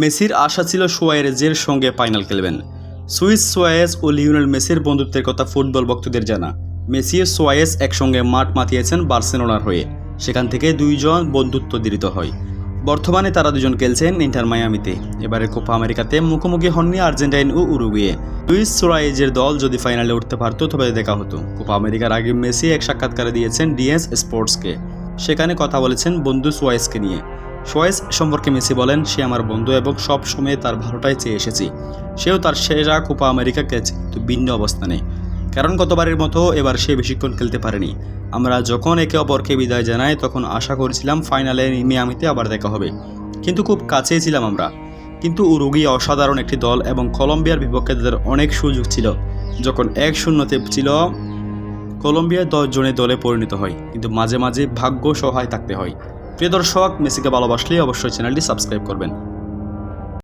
মেসির আশা ছিল সোয়ারেজের সঙ্গে ফাইনাল খেলবেন। সুইস সোয়ারেজ ও লিওনেল মেসির বন্ধুত্বের কথা ফুটবল ভক্তদের জানা। মেসি ও একসঙ্গে মাঠ মাতিয়েছেন বার্সেলোনার হয়ে। সেখান থেকে দুইজন বন্ধুত্ব দৃঢ় হয়। বর্তমানে তারা দুজন খেলছেন ইন্টার মায়ামিতে। এবারে কোপা আমেরিকাতে মুখোমুখি হননি আর্জেন্টাইন ও উরুগুয়ে। লুইস সোয়ারেজের দল যদি ফাইনালে উঠতে পারতো, তবে দেখা হতো। কোপা আমেরিকার আগে মেসি এক সাক্ষাৎকারে দিয়েছেন ডিএস স্পোর্টসকে। সেখানে কথা বলেছেন বন্ধু সোয়াইসকে নিয়ে। সোয়াইস সম্পর্কে মেসি বলেন, সে আমার বন্ধু এবং সব সময় তার ভালোটাই চেয়ে এসেছি। সেও তার সেরা কোপা আমেরিকা খেলেছে কিন্তু ভিন্ন অবস্থানে। কারণ গতবারের মতো এবার সে বেশিক্ষণ খেলতে পারেনি। আমরা যখন একে অপরকে বিদায় জানাই, তখন আশা করেছিলাম ফাইনালে মিয়ামিতে আবার দেখা হবে। কিন্তু খুব কাছেই ছিলাম আমরা। কিন্তু উরুগি অসাধারণ একটি দল এবং কলম্বিয়ার বিপক্ষে তাদের অনেক সুযোগ ছিল। যখন এক শূন্যতে ছিল, কলম্বিয়া দশ জনের দলে পরিণত হয়। কিন্তু মাঝে মাঝে ভাগ্য সহায় থাকতে হয়। প্রিয় দর্শক মেসিকে ভালোবাসলে অবশ্যই চ্যানেলটি সাবস্ক্রাইব করবেন।